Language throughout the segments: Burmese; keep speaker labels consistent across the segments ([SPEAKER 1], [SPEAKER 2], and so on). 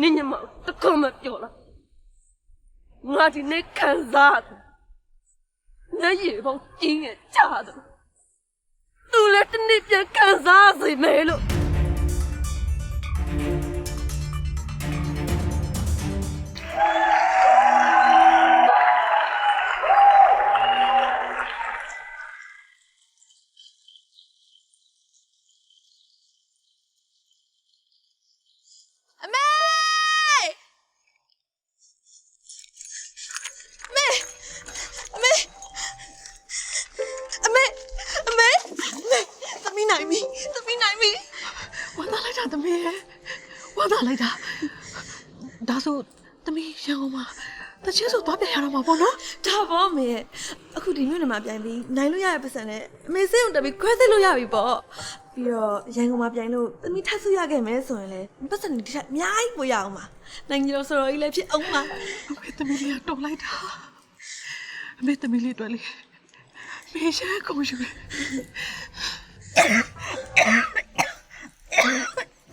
[SPEAKER 1] နင့်ညမတခုမှပြောလားငါဒီနေ့ခံစားတယ်လက်ရည်ပေါင်းကျင်းရကြတယ်သူလည်းတစ်နေ့ပြန်ခံစားစေမယ်လို့
[SPEAKER 2] သာ
[SPEAKER 3] လိုက်တာသမီးရဲ့ဝမ်းသာလိုက်တာဒါဆိုသမီးရန်ကုန်မှာတချင်းဆိုသွားပြန်ရတော့မှာပေါ့နော်
[SPEAKER 2] ဒါပေါ့အမေရဲ့အခုဒီမြို့နယ်မှာပြန်ပြီးနိုင်လို့ရတဲ့ပတ်စံနဲ့အမေစိတ်ုံတက်ပြီးခွဲစိတ်လို့ရပြီပေါ့ပြီးတော့ရန်ကုန်မှာပြန်လို့သမီးထပ်ဆုရခဲ့မယ်ဆိုရင်လေပတ်စံတွေဒီထက်အများကြီးပိုရအောင်ပါနိုင်ကြီးတော့ဆိုတော့ကြီးလည်းဖြစ်အောင်ပါ
[SPEAKER 3] အမေသမီးလေးကတော်လိုက်တာအမေသမီးလေးတွေ့လေမေရှာကုန်ယူတယ်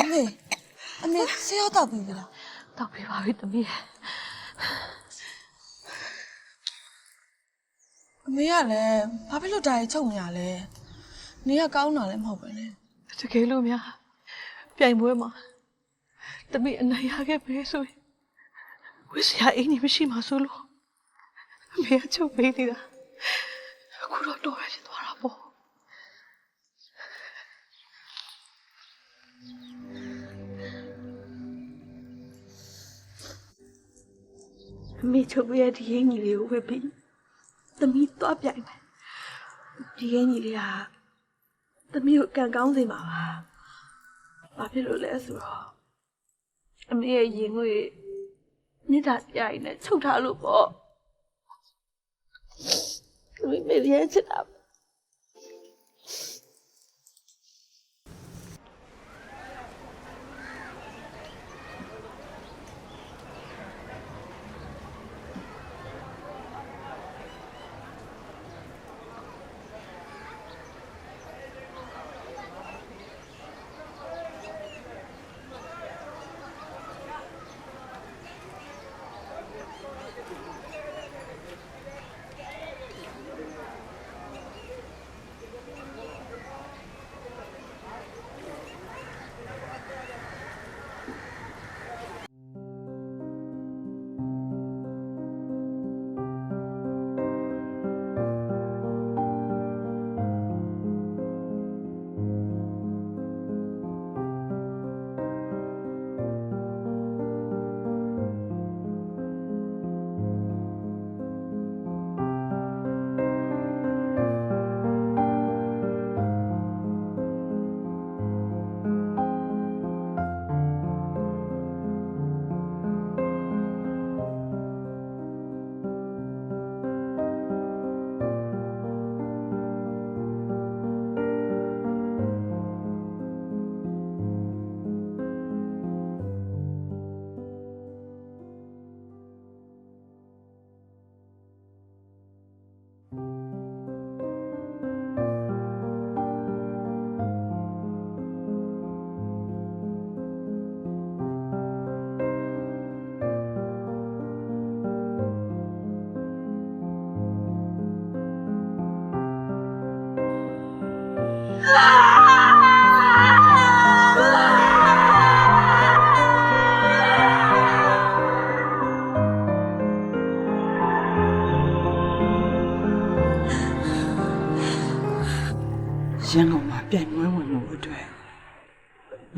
[SPEAKER 2] အမေအမေဆ ရာတော့ပြီလား
[SPEAKER 3] တောက်ပြပါပြီသမီးရဲ့
[SPEAKER 2] အမေကလည်းဘာဖြစ်လို့ဒါရီချုပ်နေရလဲနေကကောင်းတာလည်းမဟုတ်ပဲလေ
[SPEAKER 3] တကယ်လို့များပြိုင်ပွဲမှာသမီးအနိုင်ရခဲ့ပဲဆိုရင်ဝစ်စရာအင်းကြီးမရှိမှဆိုလို့အမေကချုပ်ပေးနေတာအခုတော့တော်ရရှင်သွား
[SPEAKER 1] အမေချုပ်ပြရဒီရင်ကြီးလေးကိုဝက်ပြီးသမီးသွားပြိုင်မယ်ဒီရင်ကြီးလေးကသမီးကိုကံကောင်းစေမှာပါဘာဖြစ်လို့လဲဆိုတော့အမေရဲ့ရင်ငွေမြစ်တာပြိုင်နဲ့ချုပ်ထားလို့ပေါ့သမီးမေရချစ်တာ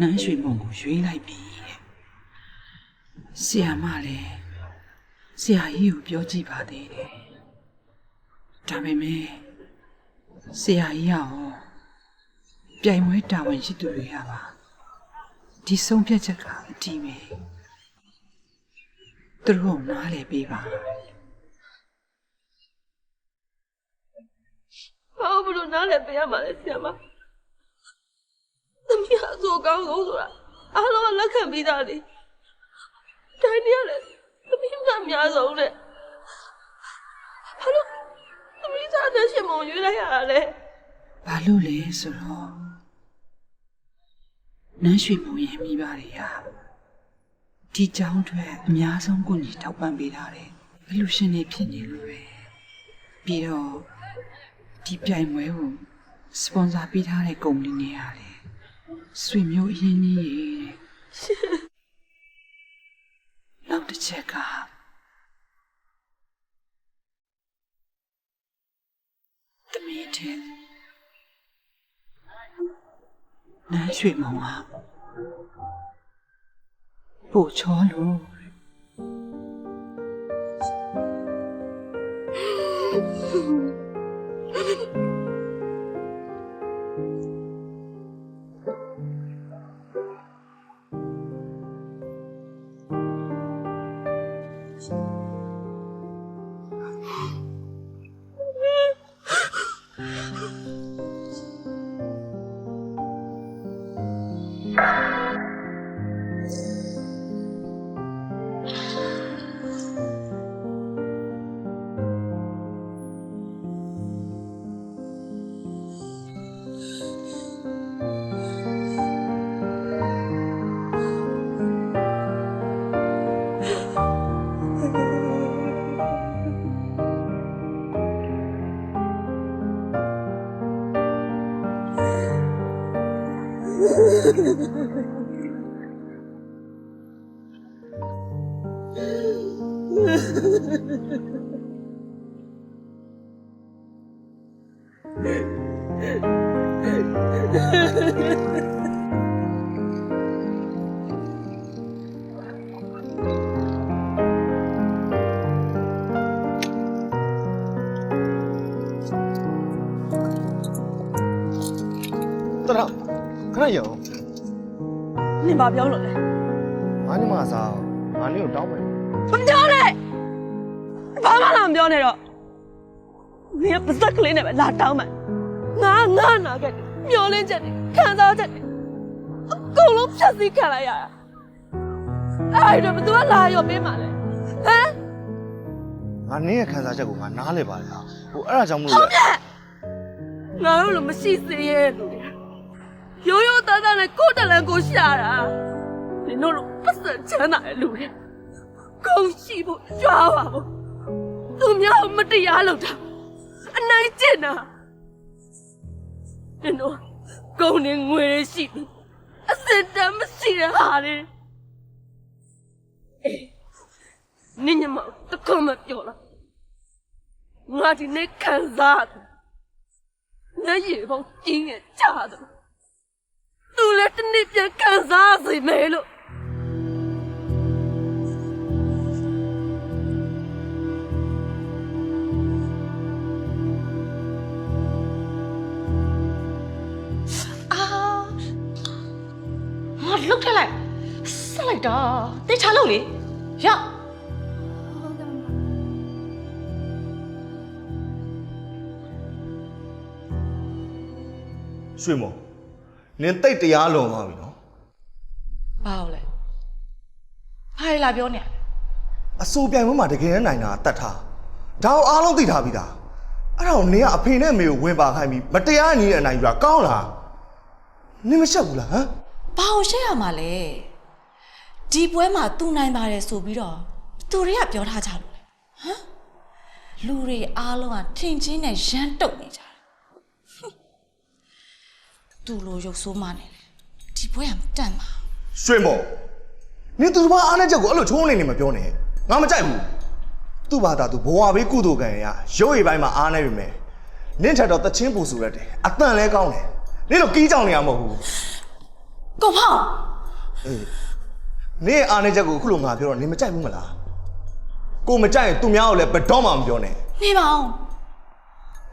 [SPEAKER 4] နန်းရွှေမုံကိုရွေးလိုက်ပြီတဲ့ဆရာမလည်းဆရာကြီးကိုပြောကြည့်ပါသေးတယ်ဒါပေမဲ့ဆရာကြီးကရောပြိုင်ပွဲတာဝန်ရှိသူတွေရပါဒီဆုံးဖြတ်ချက်ကအတီးပဲသူတို့ကနားလေပေးပါ
[SPEAKER 1] ဘာလို့ဘလို့နားလည်းပေးရမှာလဲဆရာမ သမီးကအစိုးကောင်းဆုံးဆိုတာအားလုံးကလက်ခံပြီးသားလေတိုင်းနေရလေသမီးကအများဆုံးလေဘာလို့သမီးစားတဲ့ရှင်မုံရွေးလိုက်ရတာလဲ
[SPEAKER 4] ဘာလို့လဲဆိုတော့နန်းရွှေမုံရဲ့မိဘတွေကဒီကြောင်းအတွက်အများဆုံးကိုကြီးထောက်ပံ့ပေးထားတယ်အလူရှင်တွေဖြစ်နေလို့ပဲပြီးတော့ဒီပြိုင်ပွဲကိုစပွန်ဆာပေးထားတဲ့ကုမ္ပဏီတွေရတယ် ဆွေမျိုးအရင်းကြီးရေတဲ့နောက်တစ်ချက်ကတမီးတဲ့နိုင်ရွှေမောင်ဟာပို့ချောလို့
[SPEAKER 5] တရခရရော
[SPEAKER 1] နင်ဘာပြောလို့လဲ
[SPEAKER 5] ငါညီမစားငါနေကိုတောင်းမယ်
[SPEAKER 1] မပြောနဲ့ဘာမှလာမပြောနဲ့တော့နင်ကပါဇက်ကလေးနဲ့ပဲလာတောင်းမယ်ငါငါနာခဲ့တယ်မျောလင်းချက်တွေခံစားချက်တွေအကုန်လုံးဖြတ်စည်းခံလိုက်ရတာအဲ့ဒါဘယ်သူကလာရောမင်းမလဲဟမ်
[SPEAKER 5] ငါနင်းရဲ့ခံစားချက်ကိုငါနားလဲပါလေဟာဟိုအဲ့ဒါကြောင့်မလို့လေ
[SPEAKER 1] ငါတို့လိုမရှိစေရဲ့လူတွေ ရိုးရိုးသားသားနဲ့ကိုယ်တလန်ကိုရှာတာနင်တို့လိုပတ်စံချမ်းသာတဲ့လူတွေကုန်ရှိဖို့ကြွားပါဖို့သူများကိုမတရားလုပ်တာအနိုင်ကျင့်တာနင်တို့ကုန်နေငွေတွေရှိပြီးအစင်တမ်းမရှိတဲ့ဟာတွေအေးနင်ညမတခုမှပြောလားငါဒီနေ့ခံစားတယ်မျက်ရည်ပေါင်းကျ င်းရဲ့ကြတယ်သူလည်းတစ်နေ့ပြန်ခံစားစေမယ်လို့
[SPEAKER 3] အာငါလုတ်ထက်
[SPEAKER 5] နင်းတိတ်တရားလွန်သွားပြီနော်
[SPEAKER 3] ဘာလို့လဲဘာလဲလာပြောနေရလဲ
[SPEAKER 5] အစိုးပြိုင်ပွဲမှာတကယ်နိုင်တာတတ်ထားဒါအောင်အားလုံးသိထားပြီသားအဲ့ဒါကိုနင်းကအဖေနဲ့အမေကိုဝင်ပါခိုင်းပြီးမတရားညီတဲ့အနိုင်ယူတာကောင်းလားနင်းမရှက်ဘူးလားဟမ်
[SPEAKER 6] ဘာကိုရှက်ရမှာလဲဒီပွဲမှာသူနိုင်ပါတယ်ဆိုပြီးတော့သူတွေကပြောထားကြလို့လေဟမ်လူတွေအားလုံးကထင်ချင်းနဲ့ရမ်းတုတ်နေကြတယ်ဟွန်း သူလိုရုပ်ဆိုးမနေလေဒီပွဲကမတတ်ပါ
[SPEAKER 5] ရွှေမောင်နင်းသူတစ်ပါးအားနဲ့ချက်ကိုအဲ့လိုချိုးနေနေမပြောနဲ့ငါမကြိုက်ဘူးသူ့ဘာသာသူဘဝဘေးကုသိုလ်ကံရရုပ်ရည်ပိုင်းမှာအားနေပြီမယ်နင်းထက်တော့တချင်းပူဆူရက်တယ်အတန်လဲကောင်းတယ်နင်းတို့ကီးကြောင်နေရမဟုတ်ဘူး
[SPEAKER 6] ကိုဖောင်း
[SPEAKER 5] နင်းရဲ့အားနေချက်ကိုအခုလိုငါပြောတော့နင်းမကြိုက်ဘူးမလားကိုမကြိုက်ရင်သူများကိုလည်းဘယ်တော့မှမပြောနဲ့
[SPEAKER 6] နေပါအောင်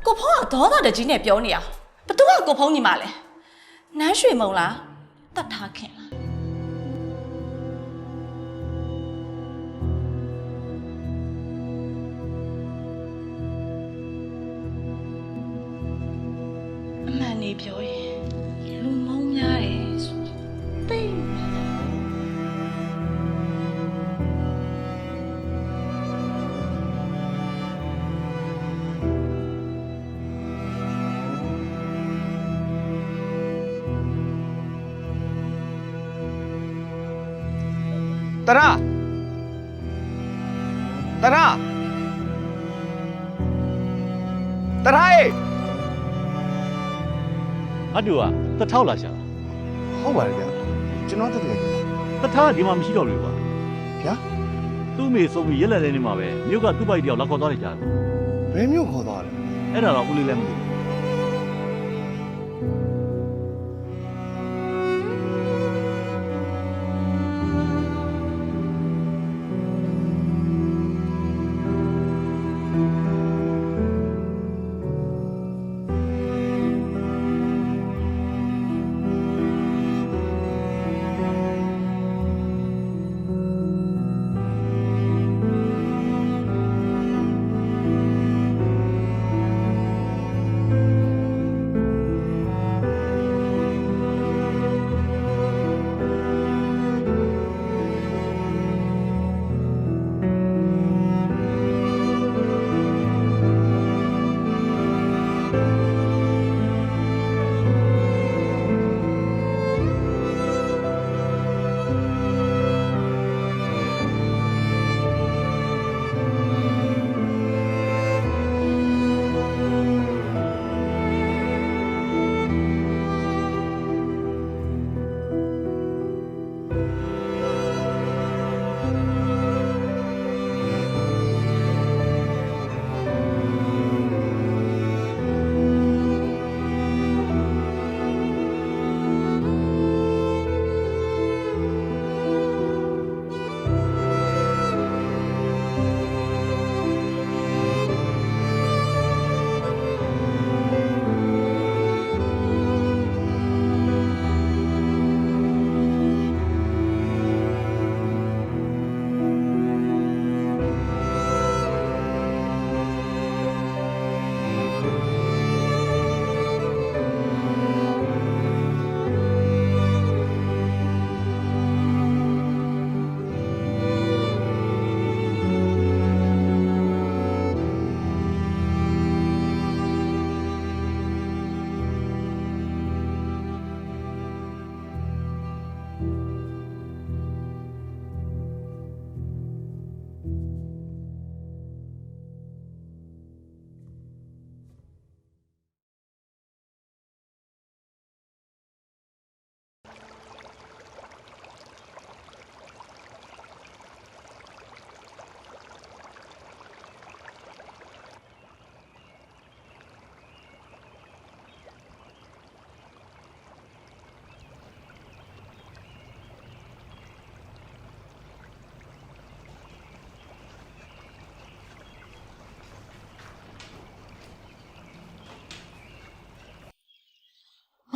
[SPEAKER 6] ကိုဖောင်းကဒေါသတကြီးနဲ့ပြောနေရဘသူကကိုဖောင်းညီမလဲ နန်းရွှေမုံလားတတ်ထားခင်လားအမှန်နေပြောရင် တတ
[SPEAKER 5] ရတရတရရေ
[SPEAKER 7] အတူကတထောက်လာရှာ
[SPEAKER 5] ဟုတ်ပါတယ်ဗျာကျွန်တော်တက်တယ်
[SPEAKER 7] တထားဒီမှာမရှိတော့လို့ကွာ
[SPEAKER 5] ဗျာ
[SPEAKER 7] သူ့မေဆုံးပြီးရက်လက်လေးနေမှာပဲမြို့ကသူ့ပိုက်တယောက်လောက်ခေါ်သွားနေကြတယ်
[SPEAKER 5] ဘယ်မျိုးခေါ်သွားလဲ
[SPEAKER 7] အဲ့ဒါတော့ဦးလေးလည်းမသိဘူး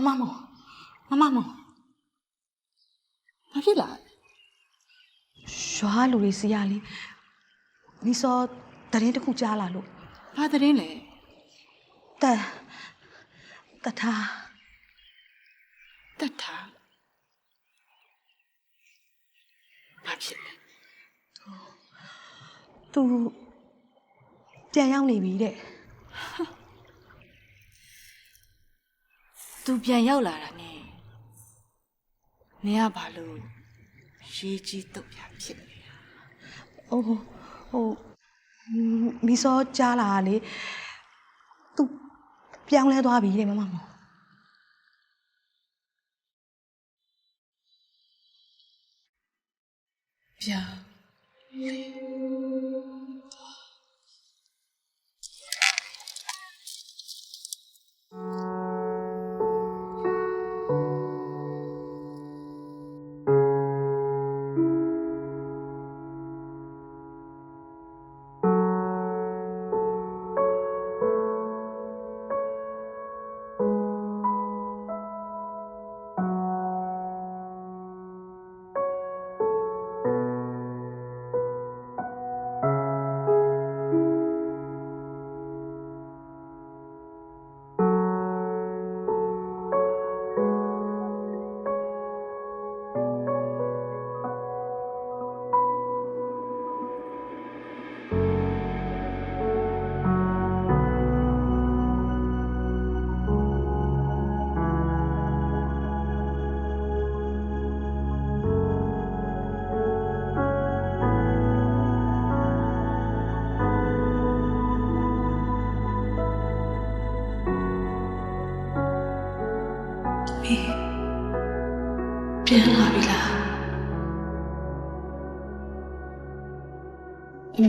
[SPEAKER 6] မမမောမမမောဘာဖြစ်လာလဲ
[SPEAKER 8] ရွာလူတွေစီရလေမိစောတရင်တစ်ခုကြားလာလို့
[SPEAKER 6] ဘာသတင်းလဲ
[SPEAKER 8] တက်တထား
[SPEAKER 6] တက်တာဘာဖြစ်လဲ
[SPEAKER 8] သူပြန်ရောက်နေပြီတဲ့
[SPEAKER 6] သူပြန်ရောက်လာတာနဲ့နင်ကဘာလို့ရေးကြီးတုတ်ပြဖြစ်နေလဲ
[SPEAKER 8] ဟိုဟိုမိစောကြားလာလေသူပြောင်းလဲသွားပြီတဲ့မမမော
[SPEAKER 6] ဗျာ
[SPEAKER 4] သမီး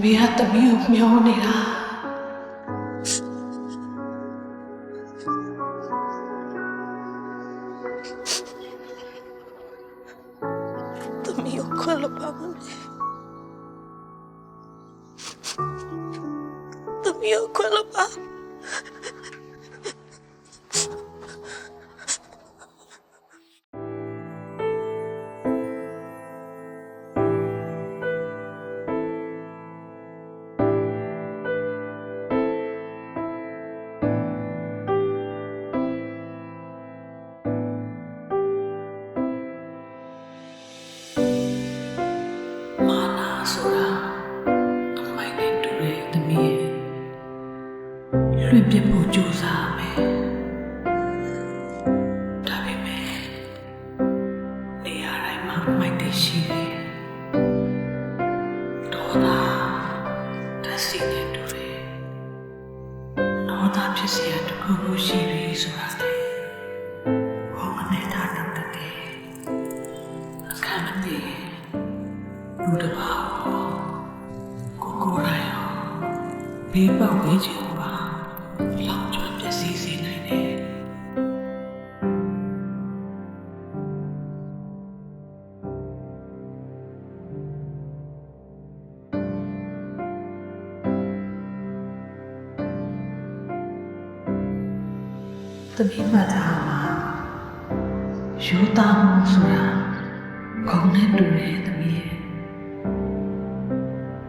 [SPEAKER 4] မေကသမီးကိုမျောနေတာ
[SPEAKER 3] စရာတခုခုရှိပြီဆိုတာလေဟောမနေတာတော့တကယ်အခမ်းမနေလူတစ်ပါးကိုကိုယ်တိုင်ဘေးပေါက်ဝေးချင် ယူသားမှုဆိုတာခေါင်းနဲ့တူတဲ့သမီးရဲ့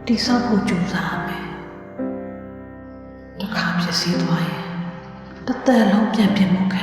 [SPEAKER 3] တိဆောက်ဖို့ကြိုးစားမယ်တစ်ခါဖြစ်စည်းသွားရင်တစ်သက်လုံးပြန်ပြင်မှုခ